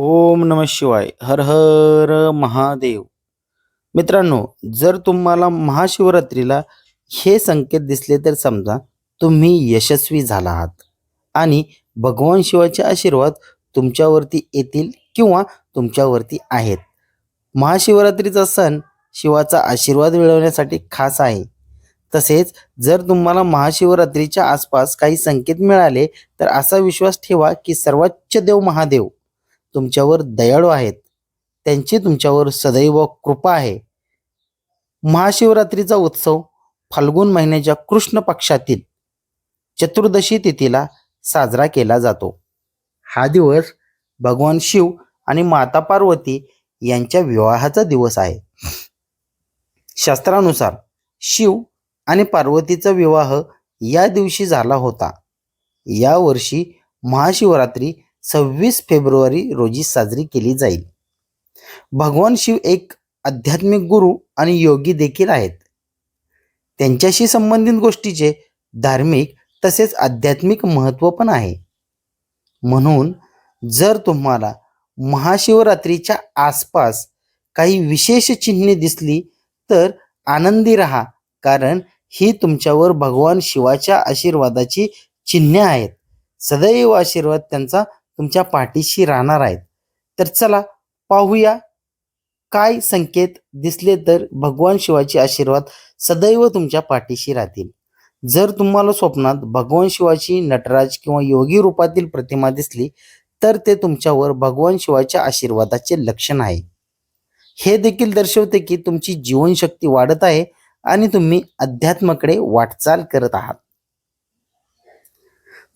ओम नम शिवाय. हर हर महादेव. मित्रांनो जर तुम्हाला महाशिवरात्रीला हे संकेत दिसले तर समजा तुम्ही यशस्वी झाला आहात आणि भगवान शिवाचे आशीर्वाद तुमच्यावरती येतील किंवा तुमच्यावरती आहेत. महाशिवरात्रीचा सण शिवाचा आशीर्वाद मिळवण्यासाठी खास आहे. तसेच जर तुम्हाला महाशिवरात्रीच्या आसपास काही संकेत मिळाले तर असा विश्वास ठेवा की सर्वोच्च देव महादेव तुमच्यावर दयाळू आहेत. त्यांची तुमच्यावर सदैव कृपा आहे. महाशिवरात्रीचा उत्सव फाल्गुन महिन्याच्या कृष्ण पक्षातील चतुर्दशी तिथीला साजरा केला जातो. हा दिवस भगवान शिव आणि माता पार्वती यांच्या विवाहाचा दिवस आहे. शास्त्रानुसार शिव आणि पार्वतीचा विवाह या दिवशी झाला होता. यावर्षी महाशिवरात्री सव्वीस फेब्रुवारी रोजी साजरी केली जाईल. भगवान शिव एक आध्यात्मिक गुरु आणि योगी देखील आहेत. त्यांच्याशी संबंधित गोष्टीचे धार्मिक तसेच आध्यात्मिक महत्त्व पण आहे. म्हणून जर तुम्हाला महाशिवरात्रीच्या आसपास काही विशेष चिन्हे दिसली तर आनंदी रहा कारण ही तुमच्यावर भगवान शिवाच्या आशीर्वादाची चिन्हे आहेत. सदैव आशीर्वाद त्यांचा तुमच्या पाठीशी राहणार आहेत. तर चला पाहूया काय संकेत दिसले तर भगवान शिवाचे आशीर्वाद सदैव तुमच्या पाठीशी राहतील. जर तुम्हाला स्वप्नात भगवान शिवाची नटराज किंवा योगी रूपातील प्रतिमा दिसली तर ते तुमच्यावर भगवान शिवाच्या आशीर्वादाचे लक्षण आहे. हे देखील दर्शवते की तुमची जीवनशक्ती वाढत आहे आणि तुम्ही अध्यात्माकडे वाटचाल करत आहात.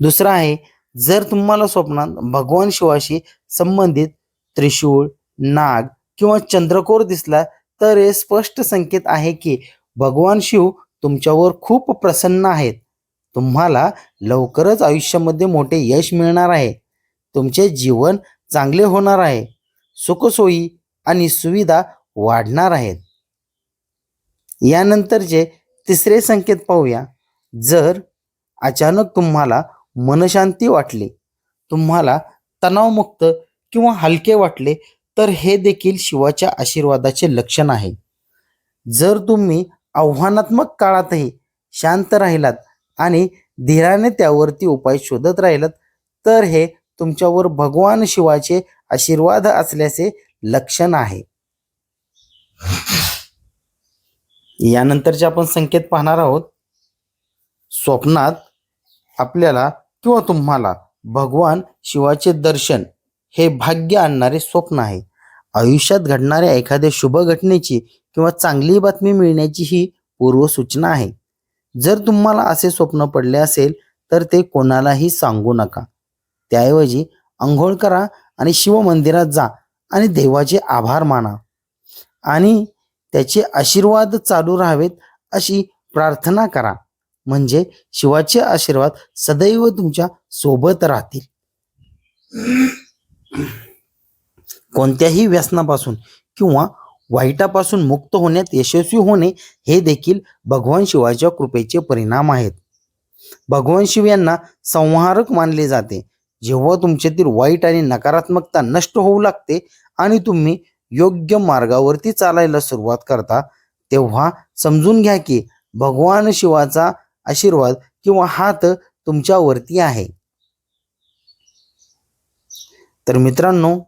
दुसरं आहे जर तुम्हाला स्वप्नात भगवान शिवाशी संबंधित त्रिशूळ नाग किंवा चंद्रकोर दिसला तर हे स्पष्ट संकेत आहे की भगवान शिव तुमच्यावर खूप प्रसन्न आहेत. तुम्हाला लवकरच आयुष्यामध्ये मोठे यश मिळणार आहे. तुमचे जीवन चांगले होणार आहे. सुखसोयी आणि सुविधा वाढणार आहेत. यानंतरचे तिसरे संकेत पाहूया. जर अचानक तुम्हाला मनशांती वाटली तुम्हाला तणावमुक्त किंवा हलके वाटले तर हे देखील शिवाच्या आशीर्वादाचे लक्षण आहे. जर तुम्ही आव्हानात्मक काळातही शांत राहिलात आणि धीराने त्यावरती उपाय शोधत राहिलात तर हे तुमच्यावर भगवान शिवाचे आशीर्वाद असल्याचे लक्षण आहे. यानंतरचे आपण संकेत पाहणार आहोत. स्वप्नात आपल्याला किंवा तुम्हाला भगवान शिवाचे दर्शन हे भाग्य आणणारे स्वप्न आहे. आयुष्यात घडणाऱ्या एखाद्या शुभ घटनेची किंवा चांगली बातमी मिळण्याची ही पूर्वसूचना आहे. जर तुम्हाला असे स्वप्न पडले असेल तर ते कोणालाही सांगू नका. त्याऐवजी आंघोळ करा आणि शिव मंदिरात जा आणि देवाचे आभार माना. आणि त्याचे आशीर्वाद चालू राहावेत अशी प्रार्थना करा. म्हणजे शिवाचे आशीर्वाद सदैव तुमच्यासोबत राहतील. कोणत्याही व्यसनापासून किंवा वाईटापासून मुक्त होण्यात यशस्वी होणे हे देखील भगवान शिवाच्या कृपेचे परिणाम आहेत. भगवान शिव यांना संहारक मानले जाते. जेव्हा तुमच्यातील वाईट आणि नकारात्मकता नष्ट होऊ लागते आणि तुम्ही योग्य मार्गावरती चालायला सुरुवात करता तेव्हा समजून घ्या की भगवान शिवाचा आशीर्वाद किंवा हात तुमच्यावरती आहे. तर मित्रांनो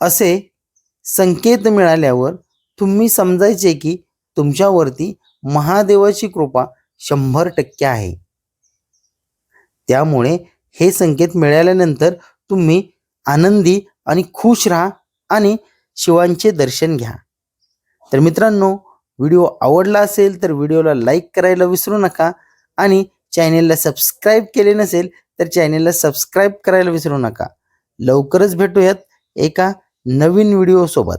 असे संकेत मिळाल्यावर तुम्ही समजायचे की तुमच्यावरती महादेवाची कृपा शंभर टक्के आहे. त्यामुळे हे संकेत मिळाल्यानंतर तुम्ही आनंदी आणि खुश राहा आणि शिवांचे दर्शन घ्या. तर मित्रांनो व्हिडिओ आवडला असेल तर व्हिडिओला लाईक करायला विसरू नका आणि चॅनेलला सबस्क्राईब केले नसेल तर चॅनेलला सबस्क्राईब करायला विसरू नका. लवकरच भेटूयात एका नवीन व्हिडिओसोबत.